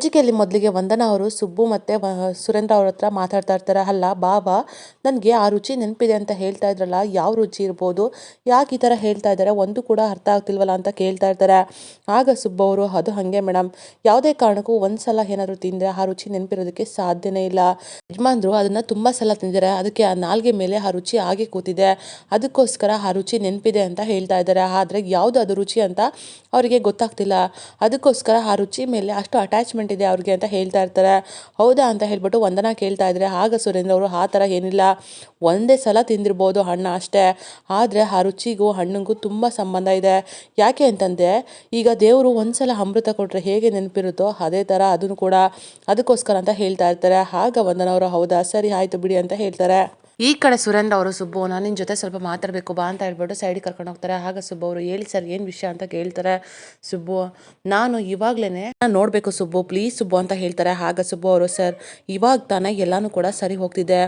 ಸಂಚಿಕೆಯಲ್ಲಿ ಮೊದಲಿಗೆ ವಂದನಾ ಅವರು ಸುಬ್ಬು ಮತ್ತು ಸುರೇಂದ್ರ ಅವ್ರ ಹತ್ರ ಮಾತಾಡ್ತಾ ಇರ್ತಾರೆ, ಅಲ್ಲ ಬಾಬಾ, ನನಗೆ ಆ ರುಚಿ ನೆನಪಿದೆ ಅಂತ ಹೇಳ್ತಾ ಇದ್ರಲ್ಲ, ಯಾವ ರುಚಿ ಇರ್ಬೋದು? ಯಾಕೆ ಈ ಥರ ಹೇಳ್ತಾ ಇದ್ದಾರೆ ಒಂದು ಕೂಡ ಅರ್ಥ ಆಗ್ತಿಲ್ವಲ್ಲ ಅಂತ ಕೇಳ್ತಾ ಇರ್ತಾರೆ. ಆಗ ಸುಬ್ಬು ಅವರು, ಅದು ಹಾಗೆ ಮೇಡಮ್ ಯಾವುದೇ ಕಾರಣಕ್ಕೂ ಒಂದ್ಸಲ ಏನಾದರೂ ತಿಂದರೆ ಆ ರುಚಿ ನೆನಪಿರೋದಕ್ಕೆ ಸಾಧ್ಯನೇ ಇಲ್ಲ. ಯಜಮಾನ್ರು ಅದನ್ನು ತುಂಬ ಸಲ ತಿಂದಿದ್ದಾರೆ, ಅದಕ್ಕೆ ಆ ನಾಲ್ಗೆ ಮೇಲೆ ಆ ರುಚಿ ಆಗಿ ಕೂತಿದೆ. ಅದಕ್ಕೋಸ್ಕರ ಆ ರುಚಿ ನೆನಪಿದೆ ಅಂತ ಹೇಳ್ತಾ ಇದ್ದಾರೆ. ಆದರೆ ಯಾವುದು ಅದು ರುಚಿ ಅಂತ ಅವರಿಗೆ ಗೊತ್ತಾಗ್ತಿಲ್ಲ. ಅದಕ್ಕೋಸ್ಕರ ಆ ರುಚಿ ಮೇಲೆ ಅಷ್ಟು ಅಟ್ಯಾಚ್ಮೆಂಟ್ ಇದೆ ಅವ್ರಿಗೆ ಅಂತ ಹೇಳ್ತಾ ಇರ್ತಾರೆ. ಹೌದಾ ಅಂತ ಹೇಳ್ಬಿಟ್ಟು ವಂದನ ಕೇಳ್ತಾ ಇದ್ರೆ, ಆಗ ಸುರೇಂದ್ರ ಅವರು ಆ ಥರ ಏನಿಲ್ಲ. ಒಂದೇ ಸಲ ತಿಂದಿರ್ಬೋದು ಹಣ್ಣು ಅಷ್ಟೇ. ಆದರೆ ಆ ರುಚಿಗೂ ಹಣ್ಣಿಗೂ ತುಂಬ ಸಂಬಂಧ ಇದೆ. ಯಾಕೆ ಅಂತಂದರೆ, ಈಗ ದೇವರು ಒಂದ್ಸಲ ಅಮೃತ ಕೊಟ್ಟರೆ ಹೇಗೆ ನೆನಪಿರುತ್ತೋ ಅದೇ ಥರ ಅದನ್ನು ಕೂಡ ಅದಕ್ಕೋಸ್ಕರ ಅಂತ ಹೇಳ್ತಾ ಇರ್ತಾರೆ. ಆಗ ವಂದನವರು ಹೌದಾ, ಸರಿ, ಆಯಿತು ಬಿಡಿ ಅಂತ ಹೇಳ್ತಾರೆ. ಈ ಕಡೆ ಸುರೇಂದ್ರ ಅವರು ಸುಬ್ಬು, ನಾನು ನಿನ್ನ ಜೊತೆ ಸ್ವಲ್ಪ ಮಾತಾಡಬೇಕು, ಬಾ ಅಂತ ಹೇಳ್ಬಿಟ್ಟು ಸೈಡಿಗೆ ಕರ್ಕೊಂಡು ಹೋಗ್ತಾರೆ. ಆಗ ಸುಬ್ಬು ಅವರು ಹೇಳಿ, ಸರ್, ಏನು ವಿಷಯ ಅಂತ ಕೇಳ್ತಾರೆ ಸುಬ್ಬು. ನಾನು ಇವಾಗಲೇ ನೋಡಬೇಕು ಸುಬ್ಬು, ಪ್ಲೀಸ್ ಸುಬ್ಬು ಅಂತ ಹೇಳ್ತಾರೆ. ಆಗ ಸುಬ್ಬು ಅವರು, ಸರ್, ಇವಾಗ ತಾನೇ ಎಲ್ಲನೂ ಕೂಡ ಸರಿ ಹೋಗ್ತಿದೆ.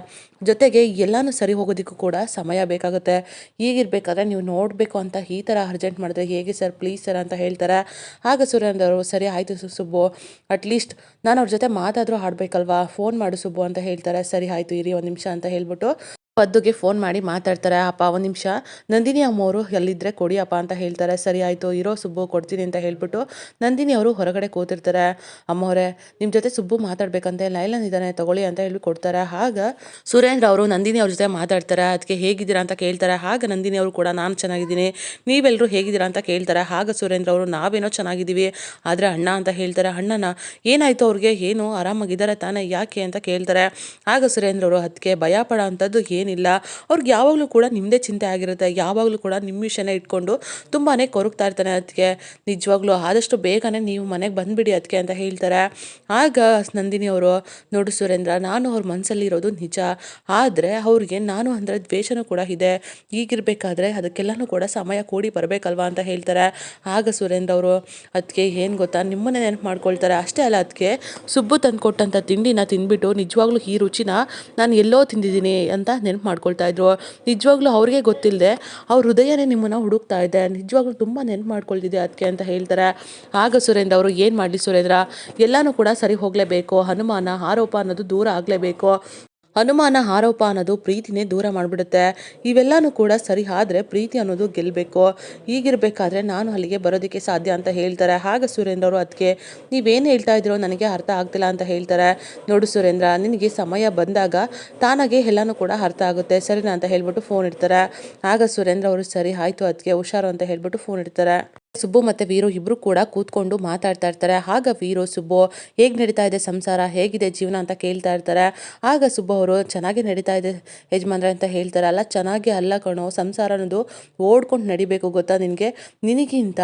ಜೊತೆಗೆ ಎಲ್ಲನೂ ಸರಿ ಹೋಗೋದಕ್ಕೂ ಕೂಡ ಸಮಯ ಬೇಕಾಗುತ್ತೆ. ಈಗಿರ್ಬೇಕಾದ್ರೆ ನೀವು ನೋಡಬೇಕು ಅಂತ ಈ ಥರ ಅರ್ಜೆಂಟ್ ಮಾಡಿದ್ರೆ ಹೇಗೆ ಸರ್, ಪ್ಲೀಸ್ ಸರ್ ಅಂತ ಹೇಳ್ತಾರೆ. ಆಗ ಸುರೇಂದ್ರ ಅವರು, ಸರಿ ಆಯಿತು ಸುಬ್ಬು ಅಟ್ಲೀಸ್ಟ್ ನಾನು ಅವ್ರ ಜೊತೆ ಮಾತಾದರೂ ಆಡಬೇಕಲ್ವಾ? ಫೋನ್ ಮಾಡು ಸುಬ್ಬು ಅಂತ ಹೇಳ್ತಾರೆ. ಸರಿ ಆಯಿತು, ಇರಿ ಒಂದು ನಿಮಿಷ ಅಂತ ಹೇಳ್ಬಿಟ್ಟು ಪದ್ದುಗೆ ಫೋನ್ ಮಾಡಿ ಮಾತಾಡ್ತಾರೆ, ಅಪ್ಪ, ಒಂದು ನಿಮಿಷ. ನಂದಿನಿ ಅಮ್ಮವರು ಎಲ್ಲಿದ್ದರೆ ಕೊಡಿ ಅಪ್ಪ ಅಂತ ಹೇಳ್ತಾರೆ. ಸರಿ ಆಯಿತು, ಇರೋ ಸುಬ್ಬು ಕೊಡ್ತೀನಿ ಅಂತ ಹೇಳ್ಬಿಟ್ಟು ನಂದಿನಿ ಅವರು ಹೊರಗಡೆ ಕೂತಿರ್ತಾರೆ. ಅಮ್ಮವರೇ ನಿಮ್ಮ ಜೊತೆ ಸುಬ್ಬು ಮಾತಾಡ್ಬೇಕಂತೆ ಲೈಲನ್ ಇದ್ದಾನೆ ತಗೊಳ್ಳಿ ಅಂತ ಹೇಳಿ ಕೊಡ್ತಾರೆ. ಆಗ ಸುರೇಂದ್ರ ಅವರು ನಂದಿನಿ ಅವ್ರ ಜೊತೆ ಮಾತಾಡ್ತಾರೆ. ಅದಕ್ಕೆ ಹೇಗಿದ್ದೀರಾ ಅಂತ ಕೇಳ್ತಾರೆ. ಆಗ ನಂದಿನಿ ಅವರು ಕೂಡ, ನಾನು ಚೆನ್ನಾಗಿದ್ದೀನಿ. ನೀವೆಲ್ಲರೂ ಹೇಗಿದ್ದೀರಾ ಅಂತ ಕೇಳ್ತಾರೆ. ಆಗ ಸುರೇಂದ್ರ ಅವರು, ನಾವೇನೋ ಚೆನ್ನಾಗಿದ್ದೀವಿ. ಆದರೆ ಅಣ್ಣ ಅಂತ ಹೇಳ್ತಾರೆ. ಅಣ್ಣನ, ಏನಾಯಿತು ಅವ್ರಿಗೆ? ಏನು? ಆರಾಮಾಗಿದ್ದಾರೆ ತಾನೇ? ಯಾಕೆ? ಅಂತ ಕೇಳ್ತಾರೆ. ಆಗ ಸುರೇಂದ್ರ ಅವರು ಅದಕ್ಕೆ ಭಯ ಪಡೋ ಅಂಥದ್ದು ಏನಿಲ್ಲ. ಅವ್ರಿಗೆ ಯಾವಾಗಲೂ ಕೂಡ ನಿಮ್ಮದೇ ಚಿಂತೆ ಆಗಿರುತ್ತೆ. ಯಾವಾಗಲೂ ಕೂಡ ನಿಮ್ಮ ವಿಷಯನೇ ಇಟ್ಕೊಂಡು ತುಂಬಾ ಕೊರಗ್ತಾ ಇರ್ತಾನೆ ಅದಕ್ಕೆ ನಿಜವಾಗ್ಲೂ ಆದಷ್ಟು ಬೇಗನೆ ನೀವು ಮನೆಗೆ ಬಂದುಬಿಡಿ ಅದಕ್ಕೆ ಅಂತ ಹೇಳ್ತಾರೆ. ಆಗ ನಂದಿನಿ ಅವರು, ನೋಡು ಸುರೇಂದ್ರ, ನಾನು ಅವ್ರ ಮನಸ್ಸಲ್ಲಿರೋದು ನಿಜ. ಆದರೆ ಅವ್ರಿಗೆ ನಾನು ಅಂದರೆ ದ್ವೇಷನೂ ಕೂಡ ಇದೆ. ಈಗಿರಬೇಕಾದ್ರೆ ಅದಕ್ಕೆಲ್ಲನೂ ಕೂಡ ಸಮಯ ಕೂಡಿ ಬರಬೇಕಲ್ವಾ ಅಂತ ಹೇಳ್ತಾರೆ. ಆಗ ಸುರೇಂದ್ರ ಅವರು ಅದಕ್ಕೆ ಏನು ಗೊತ್ತಾ? ನಿಮ್ಮನ್ನೇ ನೆನಪು ಮಾಡ್ಕೊಳ್ತಾರೆ. ಅಷ್ಟೇ ಅಲ್ಲ ಅದಕ್ಕೆ ಸುಬ್ಬು ತಂದು ಕೊಟ್ಟಂಥ ತಿಂಡಿನ ತಿಂದ್ಬಿಟ್ಟು ನಿಜವಾಗ್ಲೂ ಈ ರುಚಿನ ನಾನು ಎಲ್ಲೋ ತಿಂದಿದ್ದೀನಿ ಅಂತ ನೆನಪು ಮಾಡ್ಕೊಳ್ತಾ ಇದ್ರು. ನಿಜವಾಗ್ಲೂ ಅವ್ರಿಗೆ ಗೊತ್ತಿಲ್ಲದೆ ಅವ್ರ ಹೃದಯನೇ ನಿಮ್ಮನ್ನು ಹುಡುಕ್ತಾ ಇದೆ. ನಿಜವಾಗ್ಲೂ ತುಂಬ ನೆನಪು ಮಾಡ್ಕೊಳ್ತಿದೆ ಅದಕ್ಕೆ ಅಂತ ಹೇಳ್ತಾರೆ. ಆಗ ಸುರೇಂದ್ರ ಅವರು ಏನು ಮಾಡಲಿ ಸುರೇಂದ್ರ? ಎಲ್ಲನೂ ಕೂಡ ಸರಿ ಹೋಗಲೇಬೇಕು. ಅನುಮಾನ ಆರೋಪ ಅನ್ನೋದು ದೂರ ಆಗಲೇಬೇಕು. ಅನುಮಾನ ಆರೋಪ ಅನ್ನೋದು ಪ್ರೀತಿನೇ ದೂರ ಮಾಡಿಬಿಡುತ್ತೆ. ಇವೆಲ್ಲನೂ ಕೂಡ ಸರಿ ಆದರೆ ಪ್ರೀತಿ ಅನ್ನೋದು ಗೆಲ್ಲಬೇಕು ಈಗಿರಬೇಕಾದ್ರೆ ನಾನು ಅಲ್ಲಿಗೆ ಬರೋದಕ್ಕೆ ಸಾಧ್ಯ ಅಂತ ಹೇಳ್ತಾರೆ. ಹಾಗೆ ಸುರೇಂದ್ರ ಅವರು ಅದಕ್ಕೆ ನೀವೇನು ಹೇಳ್ತಾ ಇದ್ದೀರೋ ನನಗೆ ಅರ್ಥ ಆಗ್ತಿಲ್ಲ ಅಂತ ಹೇಳ್ತಾರೆ. ನೋಡು ಸುರೇಂದ್ರ, ನಿನಗೆ ಸಮಯ ಬಂದಾಗ ತಾನಾಗೆ ಎಲ್ಲನೂ ಕೂಡ ಅರ್ಥ ಆಗುತ್ತೆ. ಸರಿನಾ ಅಂತ ಹೇಳ್ಬಿಟ್ಟು ಫೋನ್ ಇಡ್ತಾರೆ. ಆಗ ಸುರೇಂದ್ರ ಅವರು ಸರಿ ಆಯಿತು ಅದಕ್ಕೆ ಹುಷಾರು ಅಂತ ಹೇಳ್ಬಿಟ್ಟು ಫೋನ್ ಇಡ್ತಾರೆ. ಸುಬ್ಬು ಮತ್ತು ವೀರು ಇಬ್ಬರು ಕೂಡ ಕೂತ್ಕೊಂಡು ಮಾತಾಡ್ತಾ ಇರ್ತಾರೆ. ಆಗ ವೀರು, ಸುಬ್ಬು, ಹೇಗೆ ನಡೀತಾ ಇದೆ ಸಂಸಾರ? ಹೇಗಿದೆ ಜೀವನ ಅಂತ ಕೇಳ್ತಾ ಇರ್ತಾರೆ. ಆಗ ಸುಬ್ಬು ಅವರು, ಚೆನ್ನಾಗಿ ನಡೀತಾ ಇದೆ ಯಜಮಾನ್ರೆ ಅಂತ ಹೇಳ್ತಾರೆ. ಅಲ್ಲ, ಚೆನ್ನಾಗಿ ಅಲ್ಲ ಕಣೋ, ಸಂಸಾರ ಅನ್ನೋದು ಓಡ್ಕೊಂಡು ನಡಿಬೇಕು ಗೊತ್ತಾ ನಿನಗೆ? ನಿನಗಿಂತ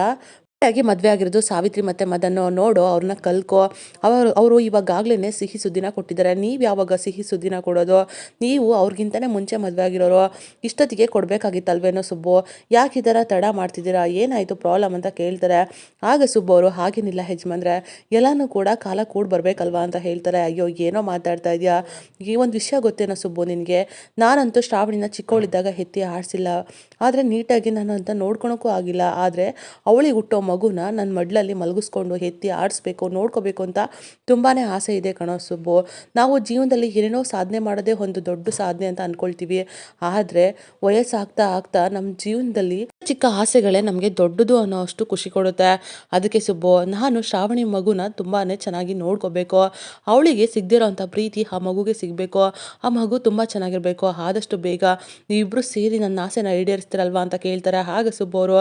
ಆಗಿ ಮದುವೆ ಆಗಿರೋದು ಸಾವಿತ್ರಿ ಮತ್ತು ಮದನ್ನು ನೋಡು, ಅವ್ರನ್ನ ಕಲ್ಕೋ. ಅವರು ಅವರು ಇವಾಗಾಗ್ಲೇ ಸಿಹಿ ಸುದ್ದಿನ ಕೊಟ್ಟಿದ್ದಾರೆ. ನೀವು ಯಾವಾಗ ಸಿಹಿ ಸುದ್ದಿನ ಕೊಡೋದು? ನೀವು ಅವ್ರಿಗಿಂತಲೇ ಮುಂಚೆ ಮದುವೆ ಆಗಿರೋರು, ಇಷ್ಟೊತ್ತಿಗೆ ಕೊಡಬೇಕಾಗಿತ್ತಲ್ವೇನೋ ಸುಬ್ಬು? ಯಾಕೆ ಈ ಥರ ತಡ ಮಾಡ್ತಿದ್ದೀರಾ? ಏನಾಯಿತು ಪ್ರಾಬ್ಲಮ್ ಅಂತ ಕೇಳ್ತಾರೆ. ಆಗ ಸುಬ್ಬು ಅವರು, ಹಾಗೇನಿಲ್ಲ ಹೆಜ್ಮಂದ್ರೆ ಎಲ್ಲನೂ ಕೂಡ ಕಾಲ ಕೂಡ ಬರಬೇಕಲ್ವಾ? ಅಂತ ಹೇಳ್ತಾರೆ. ಅಯ್ಯೋ, ಏನೋ ಮಾತಾಡ್ತಾ ಇದೆಯಾ? ಈ ಒಂದು ವಿಷಯ ಗೊತ್ತೇನೋ ಸುಬ್ಬು ನಿನಗೆ? ನಾನಂತೂ ಶ್ರಾವಣಿನ ಚಿಕ್ಕವಳಿದ್ದಾಗ ಎತ್ತಿ ಆಡಿಸಿಲ್ಲ. ಆದರೆ ನೀಟಾಗಿ ನಾನು ಅಂತ ನೋಡ್ಕೊಳಕ್ಕೂ ಆಗಿಲ್ಲ. ಆದರೆ ಅವಳಿಗೆ ಹುಟ್ಟೋ ಮಗುನ ನನ್ನ ಮಡ್ಲಲ್ಲಿ ಮಲಗಿಸ್ಕೊಂಡು ಎತ್ತಿ ಆಡಿಸ್ಬೇಕು, ನೋಡ್ಕೋಬೇಕು ಅಂತ ತುಂಬಾ ಆಸೆ ಇದೆ ಕಣೋ ಸುಬ್ಬು. ನಾವು ಜೀವನದಲ್ಲಿ ಏನೇನೋ ಸಾಧನೆ ಮಾಡೋದೇ ಒಂದು ದೊಡ್ಡ ಸಾಧನೆ ಅಂತ ಅಂದ್ಕೊಳ್ತೀವಿ ಆದರೆ ವಯಸ್ಸಾಗ್ತಾ ಆಗ್ತಾ ನಮ್ಮ ಜೀವನದಲ್ಲಿ ಚಿಕ್ಕ ಆಸೆಗಳೇ ನಮಗೆ ದೊಡ್ಡದು ಅನ್ನೋ ಅಷ್ಟು ಖುಷಿ ಕೊಡುತ್ತೆ. ಅದಕ್ಕೆ ಸುಬ್ಬು, ನಾನು ಶ್ರಾವಣಿ ಮಗುನ ತುಂಬಾ ಚೆನ್ನಾಗಿ ನೋಡ್ಕೋಬೇಕು. ಅವಳಿಗೆ ಸಿಗದಿರೋಂಥ ಪ್ರೀತಿ ಆ ಮಗುಗೆ ಸಿಗಬೇಕು. ಆ ಮಗು ತುಂಬ ಚೆನ್ನಾಗಿರಬೇಕು. ಆದಷ್ಟು ಬೇಗ ನೀವಿಬ್ಬರು ಸೇರಿ ನನ್ನ ಆಸೆನ ಈಡೇರಿಸ್ತೀರಲ್ವಾ ಅಂತ ಕೇಳ್ತಾರೆ. ಹಾಗೆ ಸುಬ್ಬು ಅವರು,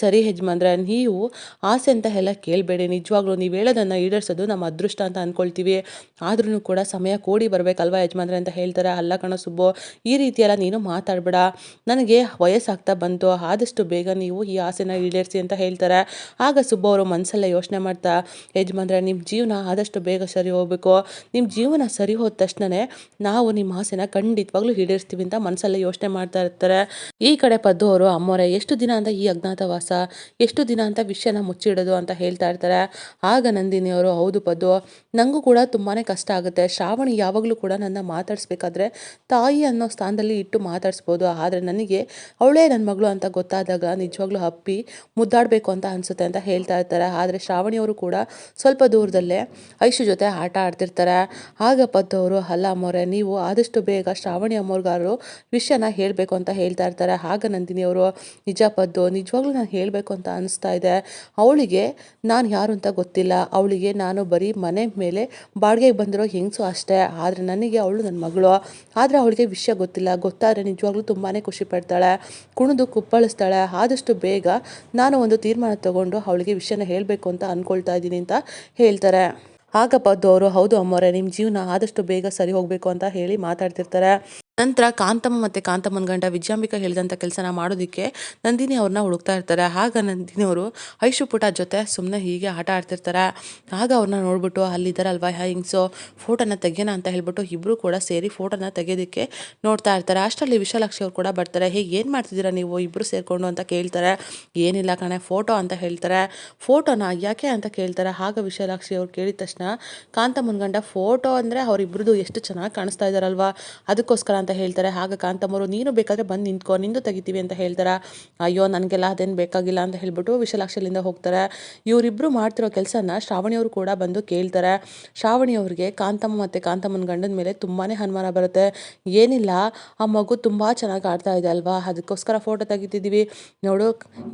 ಸರಿ ಯಜಮಾನ್ರೆ, ನೀವು ಆಸೆ ಅಂತ ಎಲ್ಲ ಕೇಳಬೇಡಿ. ನಿಜವಾಗ್ಲೂ ನೀವು ಹೇಳೋದನ್ನು ಈಡೇರಿಸೋದು ನಮ್ಮ ಅದೃಷ್ಟ ಅಂತ ಅಂದ್ಕೊಳ್ತೀವಿ ಆದ್ರೂ ಕೂಡ ಸಮಯ ಕೂಡಿ ಬರಬೇಕಲ್ವಾ ಯಜಮಾನ್ರೆ ಅಂತ ಹೇಳ್ತಾರೆ. ಅಲ್ಲ ಕಣ ಸುಬ್ಬು, ಈ ರೀತಿಯೆಲ್ಲ ನೀನು ಮಾತಾಡಬೇಡ. ನನಗೆ ವಯಸ್ಸಾಗ್ತಾ ಬಂತು. ಆದಷ್ಟು ಬೇಗ ನೀವು ಈ ಆಸೆನ ಈಡೇರಿಸಿ ಅಂತ ಹೇಳ್ತಾರೆ. ಆಗ ಸುಬ್ಬು ಅವರು ಮನಸ್ಸಲ್ಲೇ ಯೋಚನೆ ಮಾಡ್ತಾ, ಯಜಮಾನ್ರೆ ನಿಮ್ಮ ಜೀವನ ಆದಷ್ಟು ಬೇಗ ಸರಿ ಹೋಗ್ಬೇಕು. ನಿಮ್ಮ ಜೀವನ ಸರಿ ಹೋದ ತಕ್ಷಣವೇ ನಾವು ನಿಮ್ಮ ಆಸೆನ ಖಂಡಿತವಾಗ್ಲೂ ಈಡೇರಿಸ್ತೀವಿ ಅಂತ ಮನಸ್ಸಲ್ಲೇ ಯೋಚನೆ ಮಾಡ್ತಾ ಇರ್ತಾರೆ. ಈ ಕಡೆ ಪದ್ದು ಅವರು, ಅಮ್ಮೋರೆ, ಎಷ್ಟು ದಿನ ಅಂತ ಈ ಅಜ್ಞಾತವಾಸ, ಎಷ್ಟು ದಿನ ಅಂತ ವಿಷ ವಿಷಯನ ಮುಚ್ಚಿಡೋದು ಅಂತ ಹೇಳ್ತಾ ಇರ್ತಾರೆ. ಆಗ ನಂದಿನಿ ಅವರು, ಹೌದು ಪದ್ದು ನನಗೂ ಕೂಡ ತುಂಬಾ ಕಷ್ಟ ಆಗುತ್ತೆ. ಶ್ರಾವಣಿ ಯಾವಾಗಲೂ ಕೂಡ ನನ್ನ ಮಾತಾಡಿಸ್ಬೇಕಾದ್ರೆ ತಾಯಿ ಅನ್ನೋ ಸ್ಥಾನದಲ್ಲಿ ಇಟ್ಟು ಮಾತಾಡಿಸ್ಬೋದು. ಆದರೆ ನನಗೆ ಅವಳೇ ನನ್ನ ಮಗಳು ಅಂತ ಗೊತ್ತಾದಾಗ ನಿಜವಾಗ್ಲೂ ಅಪ್ಪಿ ಮುದ್ದಾಡಬೇಕು ಅಂತ ಅನಿಸುತ್ತೆ ಅಂತ ಹೇಳ್ತಾ ಇರ್ತಾರೆ. ಆದರೆ ಶ್ರಾವಣಿಯವರು ಕೂಡ ಸ್ವಲ್ಪ ದೂರದಲ್ಲೇ ಐಶು ಜೊತೆ ಆಟ ಆಡ್ತಿರ್ತಾರೆ. ಆಗ ಪದ್ದು ಅವರು, ಅಲ್ಲ ಅಮ್ಮೋರೆ ನೀವು ಆದಷ್ಟು ಬೇಗ ಶ್ರಾವಣಿ ಅಮ್ಮೋರ್ಗಾರರು ವಿಷಯನ ಹೇಳಬೇಕು ಅಂತ ಹೇಳ್ತಾ ಇರ್ತಾರೆ. ಆಗ ನಂದಿನಿ ಅವರು, ನಿಜ ಪದ್ದು, ನಿಜವಾಗ್ಲೂ ನಾನು ಹೇಳಬೇಕು ಅಂತ ಅನಿಸ್ತಾ ಇದೆ. ಅವಳಿಗೆ, ನಾನು ಯಾರು ಅಂತ ಗೊತ್ತಿಲ್ಲ. ಅವಳಿಗೆ ನಾನು ಬರೀ ಮನೆ ಮೇಲೆ ಬಾಡಿಗೆಗೆ ಬಂದಿರೋ ಹೆಂಗಸು ಅಷ್ಟೇ. ಆದರೆ ನನಗೆ ಅವಳು ನನ್ನ ಮಗಳು. ಆದರೆ ಅವಳಿಗೆ ವಿಷಯ ಗೊತ್ತಿಲ್ಲ. ಗೊತ್ತಾದರೆ ನಿಜವಾಗ್ಲೂ ತುಂಬಾ ಖುಷಿ ಪಡ್ತಾಳೆ. ಕುಣಿದು ಕುಪ್ಪಳಿಸ್ತಾಳೆ. ಆದಷ್ಟು ಬೇಗ ನಾನು ಒಂದು ತೀರ್ಮಾನ ತಗೊಂಡು ಅವಳಿಗೆ ವಿಷಯನ ಹೇಳಬೇಕು ಅಂತ ಅಂದ್ಕೊಳ್ತಾ ಇದ್ದೀನಿ ಅಂತ ಹೇಳ್ತಾರೆ. ಆಗ ಪದ್ದು ಅವರು ಹೌದು ಅಮ್ಮೋರೆ. ನಿಮ್ಮ ಜೀವನ ಆದಷ್ಟು ಬೇಗ ಸರಿ ಹೋಗಬೇಕು ಅಂತ ಹೇಳಿ ಮಾತಾಡ್ತಿರ್ತಾರೆ. ನಂತರ ಕಾಂತಮ್ಮ ಮತ್ತು ಕಾಂತಮ್ಮನ ಗಂಡ ವಿಜಯಾಂಬಿಕ ಹೇಳಿದಂಥ ಕೆಲಸನ ಮಾಡೋದಕ್ಕೆ ನಂದಿನಿ ಅವ್ರನ್ನ ಹುಡುಕ್ತಾ ಇರ್ತಾರೆ. ಆಗ ನಂದಿನಿ ಅವರು, ಐಶು ಪುಟ ಜೊತೆ ಸುಮ್ಮನೆ ಹೀಗೆ ಆಟ ಆಡ್ತಿರ್ತಾರೆ. ಆಗ ಅವ್ರನ್ನ ನೋಡ್ಬಿಟ್ಟು ಅಲ್ಲಿದ್ದಾರಲ್ವ ಹಿಂಗ್ಸು ಫೋಟೋನ ತೆಗೆಯೋಣ ಅಂತ ಹೇಳ್ಬಿಟ್ಟು ಇಬ್ಬರು ಕೂಡ ಸೇರಿ ಫೋಟೋನ ತೆಗೆಯೋದಕ್ಕೆ ನೋಡ್ತಾ ಇರ್ತಾರೆ. ಅಷ್ಟರಲ್ಲಿ ವಿಶಾಲಾಕ್ಷಿ ಅವ್ರು ಕೂಡ ಬರ್ತಾರೆ. ಹೇ, ಏನು ಮಾಡ್ತಿದ್ದೀರಾ ನೀವು? ಇಬ್ಬರು ಸೇರಿಕೊಂಡು ಅಂತ ಕೇಳ್ತಾರೆ. ಏನಿಲ್ಲ ಕಣೆ, ಫೋಟೋ ಅಂತ ಹೇಳ್ತಾರೆ. ಫೋಟೋನ ಯಾಕೆ ಅಂತ ಕೇಳ್ತಾರೆ. ಆಗ ವಿಶಾಲಾಕ್ಷಿ ಅವ್ರು ಕೇಳಿದ ತಕ್ಷಣ ಕಾಂತ ಮುನ್ಗಂಡ ಫೋಟೋ ಅಂದರೆ ಅವರಿಬ್ರದ್ದು ಎಷ್ಟು ಚೆನ್ನಾಗಿ ಕಾಣಿಸ್ತಾ ಇದ್ದಾರಲ್ವಾ ಅದಕ್ಕೋಸ್ಕರ ಅಂತ ಹೇಳ್ತಾರೆ. ಆಗ ಕಾಂತಮ್ಮರು, ನೀನು ಬೇಕಾದರೆ ಬಂದು ನಿಂತ್ಕೊ, ನಿಂದು ತೆಗಿತೀವಿ ಅಂತ ಹೇಳ್ತಾರೆ? ಅಯ್ಯೋ, ನನಗೆಲ್ಲ ಅದೇನು ಬೇಕಾಗಿಲ್ಲ ಅಂತ ಹೇಳ್ಬಿಟ್ಟು ವಿಶಾಲಾಕ್ಷಲಿಂದ ಹೋಗ್ತಾರೆ. ಇವರಿಬ್ಬರು ಮಾಡ್ತಿರೋ ಕೆಲಸನ ಶ್ರಾವಣಿಯವರು ಕೂಡ ಬಂದು ಕೇಳ್ತಾರೆ. ಶ್ರಾವಣಿಯವ್ರಿಗೆ ಕಾಂತಮ್ಮ ಮತ್ತು ಕಾಂತಮ್ಮನ ಗಂಡನ ಮೇಲೆ ತುಂಬಾ ಅನುಮಾನ ಬರುತ್ತೆ. ಏನಿಲ್ಲ, ಆ ಮಗು ತುಂಬ ಚೆನ್ನಾಗಿ ಆಡ್ತಾ ಇದೆ ಅಲ್ವಾ? ಅದಕ್ಕೋಸ್ಕರ ಫೋಟೋ ತೆಗಿತಿದ್ದೀವಿ ನೋಡು,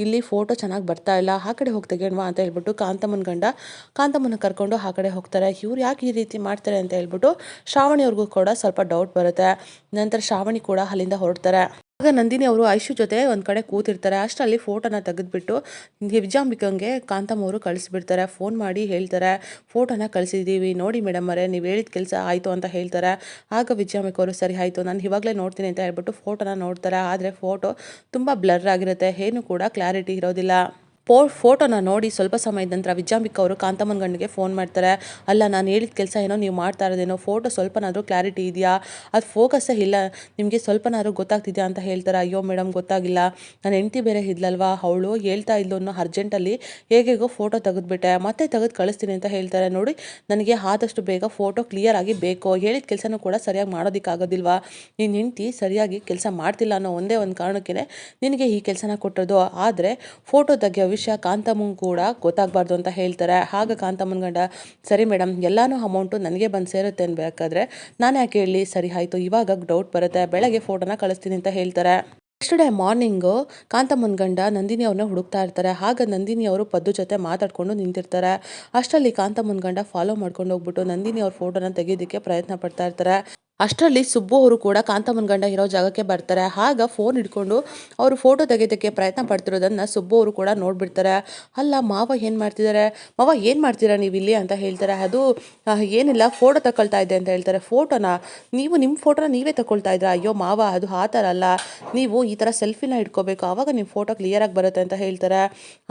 ಇಲ್ಲಿ ಫೋಟೋ ಚೆನ್ನಾಗಿ ಬರ್ತಾ ಇಲ್ಲ. ಆ ಕಡೆ ಹೋಗಿ ತೆಗೆಯೋಣವಾ ಅಂತ ಹೇಳ್ಬಿಟ್ಟು ಕಾಂತಮ್ಮನ ಗಂಡ ಕಾಂತಮ್ಮನ ಕರ್ಕೊಂಡು ಆ ಕಡೆ ಹೋಗ್ತಾರೆ. ಇವ್ರು ಯಾಕೆ ಈ ರೀತಿ ಮಾಡ್ತಾರೆ ಅಂತ ಹೇಳ್ಬಿಟ್ಟು ಶ್ರಾವಣಿಯವ್ರಿಗೂ ಕೂಡ ಸ್ವಲ್ಪ ಡೌಟ್ ಬರುತ್ತೆ. ನಂತರ ಶ್ರಾವಣಿ ಕೂಡ ಅಲ್ಲಿಂದ ಹೊರಡ್ತಾರೆ. ಆಗ ನಂದಿನಿ ಅವರು ಐಶು ಜೊತೆ ಒಂದು ಕಡೆ ಕೂತಿರ್ತಾರೆ. ಅಷ್ಟರಲ್ಲಿ ಫೋಟೋನ ತೆಗೆದ್ಬಿಟ್ಟು ಹಿಬ್ಜಾಂಬಿಕಂಗೆ ಕಾಂತಮ್ಮ ಅವರು ಕಳಿಸ್ಬಿಡ್ತಾರೆ. ಫೋನ್ ಮಾಡಿ ಹೇಳ್ತಾರೆ. ಫೋಟೋನ ಕಳಿಸಿದ್ದೀವಿ ನೋಡಿ ಮೇಡಮ್ ಅವರೇ, ನೀವು ಹೇಳಿದ ಕೆಲಸ ಆಯಿತು ಅಂತ ಹೇಳ್ತಾರೆ. ಆಗ ವಿಜಯಾಂಬಿಕ ಅವರು, ಸರಿ ಆಯಿತು, ನಾನು ಇವಾಗಲೇ ನೋಡ್ತೀನಿ ಅಂತ ಹೇಳ್ಬಿಟ್ಟು ಫೋಟೋನ ನೋಡ್ತಾರೆ. ಆದರೆ ಫೋಟೋ ತುಂಬ ಬ್ಲರ್ ಆಗಿರುತ್ತೆ. ಏನು ಕೂಡ ಕ್ಲಾರಿಟಿ ಇರೋದಿಲ್ಲ. ಪೋ, ಫೋಟೋನ ನೋಡಿ ಸ್ವಲ್ಪ ಸಮಯದ ನಂತರ ವಿಜಯಾಂಬಿಕ ಅವರು ಕಾಂತಮ್ಮನ ಗಂಡಿಗೆ ಫೋನ್ ಮಾಡ್ತಾರೆ. ಅಲ್ಲ, ನಾನು ಹೇಳಿದ ಕೆಲಸ ಏನೋ ನೀವು ಮಾಡ್ತಾ ಇರೋದೇನೋ, ಫೋಟೋ ಸ್ವಲ್ಪನಾದರೂ ಕ್ಲಾರಿಟಿ ಇದೆಯಾ? ಅದು ಫೋಕಸ್ಸೇ ಇಲ್ಲ. ನಿಮಗೆ ಸ್ವಲ್ಪನಾದರೂ ಗೊತ್ತಾಗ್ತಿದೆಯಾ ಅಂತ ಹೇಳ್ತಾರೆ. ಅಯ್ಯೋ ಮೇಡಮ್ ಗೊತ್ತಾಗಿಲ್ಲ. ನನ್ನ ಹೆಂಡತಿ ಬೇರೆ ಇದ್ಲಲ್ವಾ? ಅವಳು ಹೇಳ್ತಾ ಇದ್ಲು ಅನ್ನೋ ಅರ್ಜೆಂಟಲ್ಲಿ ಹೇಗೆಗೋ ಫೋಟೋ ತೆಗೆದುಬಿಟ್ಟೆ. ಮತ್ತೆ ತೆಗೆದು ಕಳಿಸ್ತೀನಿ ಅಂತ ಹೇಳ್ತಾರೆ. ನೋಡಿ, ನನಗೆ ಆದಷ್ಟು ಬೇಗ ಫೋಟೋ ಕ್ಲಿಯರ್ ಆಗಿ ಬೇಕು. ಹೇಳಿದ ಕೆಲಸನೂ ಕೂಡ ಸರಿಯಾಗಿ ಮಾಡೋದಕ್ಕಾಗೋದಿಲ್ವಾ ನಿನ್ನ ಹೆಂಡತಿ ಸರಿಯಾಗಿ ಕೆಲಸ ಮಾಡ್ತಿಲ್ಲ ಅನ್ನೋ ಒಂದೇ ಒಂದು ಕಾರಣಕ್ಕೆ ನಿನಗೆ ಈ ಕೆಲಸನ ಕೊಟ್ಟೋದು ಆದರೆ, ಫೋಟೋ ತೆಗೆಯೋ ವಿಷಯ ಕಾಂತಮ್ಮಂಗೆ ಕೂಡ ಗೊತ್ತಾಗಬಾರ್ದು ಅಂತ ಹೇಳ್ತಾರೆ. ಹಾಗ ಕಾಂತಮ್ಮನ ಗಂಡ, ಸರಿ ಮೇಡಮ್ ಎಲ್ಲಾನು ಅಮೌಂಟು ನನಗೆ ಬಂದು ಸೇರುತ್ತೆ ಅನ್ಬೇಕಾದ್ರೆ ನಾನು ಯಾಕೆ ಹೇಳಿ? ಸರಿ, ಆಯಿತು, ಇವಾಗ ಡೌಟ್ ಬರುತ್ತೆ. ಬೆಳಗ್ಗೆ ಫೋಟೋನ ಕಳಿಸ್ತೀನಿ ಅಂತ ಹೇಳ್ತಾರೆ. ನೆಕ್ಸ್ಟ್ ಡೇ ಮಾರ್ನಿಂಗು ಕಾಂತಮ್ಮನ ಗಂಡ ನಂದಿನಿ ಅವ್ರನ್ನ ಹುಡುಕ್ತಾ ಇರ್ತಾರೆ. ಹಾಗ ನಂದಿನಿ ಅವರು ಪದ್ದು ಜೊತೆ ಮಾತಾಡ್ಕೊಂಡು ನಿಂತಿರ್ತಾರೆ. ಅಷ್ಟರಲ್ಲಿ ಕಾಂತಮ್ಮನ ಗಂಡ ಫಾಲೋ ಮಾಡ್ಕೊಂಡು ಹೋಗ್ಬಿಟ್ಟು ನಂದಿನಿ ಅವ್ರ ಫೋಟೋನ ತೆಗೆಯೋದಕ್ಕೆ ಪ್ರಯತ್ನ ಪಡ್ತಾ ಇರ್ತಾರೆ. ಅಷ್ಟರಲ್ಲಿ ಸುಬ್ಬು ಅವರು ಕೂಡ ಕಾಂತಮ್ಮನ ಗಂಡ ಇರೋ ಜಾಗಕ್ಕೆ ಬರ್ತಾರೆ. ಆಗ ಫೋನ್ ಹಿಡ್ಕೊಂಡು ಅವರು ಫೋಟೋ ತೆಗೆಯೋದಕ್ಕೆ ಪ್ರಯತ್ನ ಪಡ್ತಿರೋದನ್ನು ಸುಬ್ಬು ಅವರು ಕೂಡ ನೋಡ್ಬಿಡ್ತಾರೆ. ಅಲ್ಲ, ಮಾವ ಏನು ಮಾಡ್ತಿದ್ದಾರೆ ಮಾವ, ಏನು ಮಾಡ್ತೀರಾ ನೀವು ಇಲ್ಲಿ ಅಂತ ಹೇಳ್ತಾರೆ. ಅದು ಏನಿಲ್ಲ ಫೋಟೋ ತಗೊಳ್ತಾ ಇದ್ದೆ ಅಂತ ಹೇಳ್ತಾರೆ. ಫೋಟೋನ ನೀವು ನಿಮ್ಮ ಫೋಟೋನ ನೀವೇ ತಗೊಳ್ತಾ ಇದ್ದೀರಾ ಅಯ್ಯೋ, ಮಾವ, ಅದು ಆ ಥರ ಅಲ್ಲ. ನೀವು ಈ ಥರ ಸೆಲ್ಫಿನ ಇಟ್ಕೋಬೇಕು. ಆವಾಗ ನಿಮ್ಮ ಫೋಟೋ ಕ್ಲಿಯರಾಗಿ ಬರುತ್ತೆ ಅಂತ ಹೇಳ್ತಾರೆ.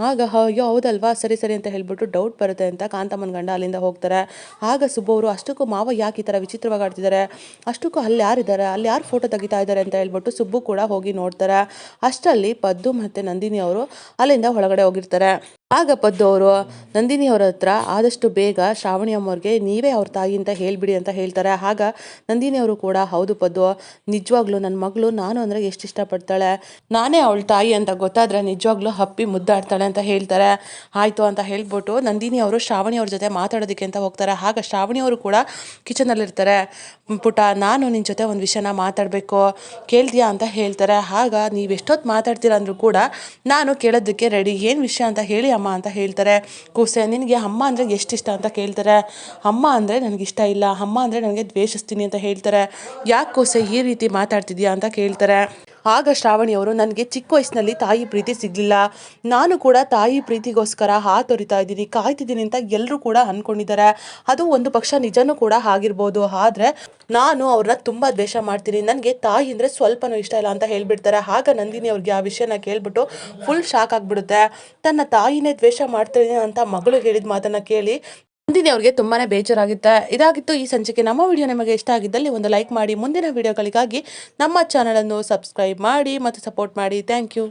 ಆಗ, ಅಯ್ಯೋ, ಹೌದಲ್ವಾ? ಸರಿ ಸರಿ ಅಂತ ಹೇಳ್ಬಿಟ್ಟು ಡೌಟ್ ಬರುತ್ತೆ ಅಂತ ಕಾಂತಮ್ಮನ ಗಂಡ ಅಲ್ಲಿಂದ ಹೋಗ್ತಾರೆ. ಆಗ ಸುಬ್ಬು ಅವರು, ಅಷ್ಟಕ್ಕೂ ಮಾವ ಯಾಕೆ ಈ ಥರ ವಿಚಿತ್ರವಾಗಿ ಆಡ್ತಿದ್ದಾರೆ ಅಷ್ಟಕ್ಕೂ ಅಲ್ಲಿ ಯಾರಿದ್ದಾರೆ ಅಲ್ಲಿ ಯಾರು ಫೋಟೋ ತೆಗಿತಾ ಇದ್ದಾರೆ ಅಂತ ಹೇಳ್ಬಿಟ್ಟು ಸುಬ್ಬು ಕೂಡ ಹೋಗಿ ನೋಡ್ತಾರೆ. ಅಷ್ಟರಲ್ಲಿ ಪದ್ದು ಮತ್ತು ನಂದಿನಿ ಅವರು ಅಲ್ಲಿಂದ ಒಳಗಡೆ ಹೋಗಿರ್ತಾರೆ. ಆಗ ಪದ್ದು ಅವರು ನಂದಿನಿ ಅವ್ರ ಹತ್ರ ಆದಷ್ಟು ಬೇಗ ಶ್ರಾವಣಿ ಅಮ್ಮವ್ರಿಗೆ ನೀವೇ ಅವ್ರ ತಾಯಿ ಅಂತ ಹೇಳಿಬಿಡಿ ಅಂತ ಹೇಳ್ತಾರೆ. ಆಗ ನಂದಿನಿ ಅವರು ಕೂಡ, ಹೌದು ಪದ್ದು, ನಿಜವಾಗ್ಲೂ ನನ್ನ ಮಗಳು ನಾನು ಅಂದರೆ ಎಷ್ಟು ಇಷ್ಟಪಡ್ತಾಳೆ? ನಾನೇ ಅವಳ ತಾಯಿ ಅಂತ ಗೊತ್ತಾದ್ರೆ ನಿಜವಾಗ್ಲೂ ಹಪ್ಪಿ ಮುದ್ದಾಡ್ತಾಳೆ ಅಂತ ಹೇಳ್ತಾರೆ. ಆಯಿತು ಅಂತ ಹೇಳ್ಬಿಟ್ಟು ನಂದಿನಿ ಅವರು ಶ್ರಾವಣಿ ಅವ್ರ ಜೊತೆ ಮಾತಾಡೋದಕ್ಕೆ ಅಂತ ಹೋಗ್ತಾರೆ. ಆಗ ಶ್ರಾವಣಿ ಅವರು ಕೂಡ ಕಿಚನಲ್ಲಿರ್ತಾರೆ. ಪುಟ, ನಾನು ನಿನ್ನ ಜೊತೆ ಒಂದು ವಿಷಯನ ಮಾತಾಡಬೇಕು, ಕೇಳ್ತೀಯಾ ಅಂತ ಹೇಳ್ತಾರೆ. ಆಗ ನೀವು ಎಷ್ಟೊತ್ತು ಮಾತಾಡ್ತೀರಾ ಅಂದರೂ ಕೂಡ, ನಾನು ಕೇಳೋದಕ್ಕೆ ರೆಡಿ ಏನು ವಿಷಯ ಅಂತ ಹೇಳಿ ಅಮ್ಮ ಅಂತ ಹೇಳ್ತಾರೆ, ಕೂಸೆ, ನಿನಗೆ ಅಮ್ಮ ಅಂದರೆ ಎಷ್ಟು ಇಷ್ಟ ಅಂತ ಕೇಳ್ತಾರೆ. ಅಮ್ಮ ಅಂದರೆ ನನಗೆ ಇಷ್ಟ ಇಲ್ಲ, ಅಮ್ಮ ಅಂದರೆ ನನಗೆ ದ್ವೇಷಿಸ್ತೀನಿ ಅಂತ ಹೇಳ್ತಾರೆ. ಯಾಕೆ ಕೂಸೆ ಈ ರೀತಿ ಮಾತಾಡ್ತಿದ್ಯಾ ಅಂತ ಕೇಳ್ತಾರೆ. ಆಗ ಶ್ರಾವಣಿಯವರು ನನಗೆ ಚಿಕ್ಕ ವಯಸ್ಸಿನಲ್ಲಿ ತಾಯಿ ಪ್ರೀತಿ ಸಿಗಲಿಲ್ಲ. ನಾನು ಕೂಡ ತಾಯಿ ಪ್ರೀತಿಗೋಸ್ಕರ ಹಾತೊರಿತಾ ಇದ್ದೀನಿ, ಕಾಯ್ತಿದ್ದೀನಿ ಅಂತ ಎಲ್ಲರೂ ಕೂಡ ಅಂದ್ಕೊಂಡಿದ್ದಾರೆ ಅದು ಒಂದು ಪಕ್ಷ ನಿಜನೂ ಕೂಡ ಆಗಿರ್ಬೋದು. ಆದರೆ ನಾನು ಅವ್ರನ್ನ ತುಂಬ ದ್ವೇಷ ಮಾಡ್ತೀನಿ. ನನಗೆ ತಾಯಿ ಅಂದರೆ ಸ್ವಲ್ಪನೂ ಇಷ್ಟ ಇಲ್ಲ ಅಂತ ಹೇಳಿಬಿಡ್ತಾರೆ. ಆಗ ನಂದಿನಿ ಅವ್ರಿಗೆ ಆ ವಿಷಯನ ಕೇಳಿಬಿಟ್ಟು ಫುಲ್ ಶಾಕ್ ಆಗಿಬಿಡುತ್ತೆ. ತನ್ನ ತಾಯಿನೇ ದ್ವೇಷ ಮಾಡ್ತೀನಿ ಅಂತ ಮಗಳು ಹೇಳಿದ ಮಾತನ್ನು ಕೇಳಿ ನಂದಿನಿ ಅವ್ರಿಗೆ ತುಂಬಾನೇ ಬೇಜಾರಾಗುತ್ತೆ. ಇದಾಗಿತ್ತು ಈ ಸಂಚಿಕೆ. ನಮ್ಮ ವಿಡಿಯೋ ನಿಮಗೆ ಇಷ್ಟ ಆಗಿದ್ದಲ್ಲಿ ಒಂದು ಲೈಕ್ ಮಾಡಿ. ಮುಂದಿನ ವಿಡಿಯೋಗಳಿಗಾಗಿ ನಮ್ಮ ಚಾನಲನ್ನು ಸಬ್ಸ್ಕ್ರೈಬ್ ಮಾಡಿ ಮತ್ತು ಸಪೋರ್ಟ್ ಮಾಡಿ. Thank you.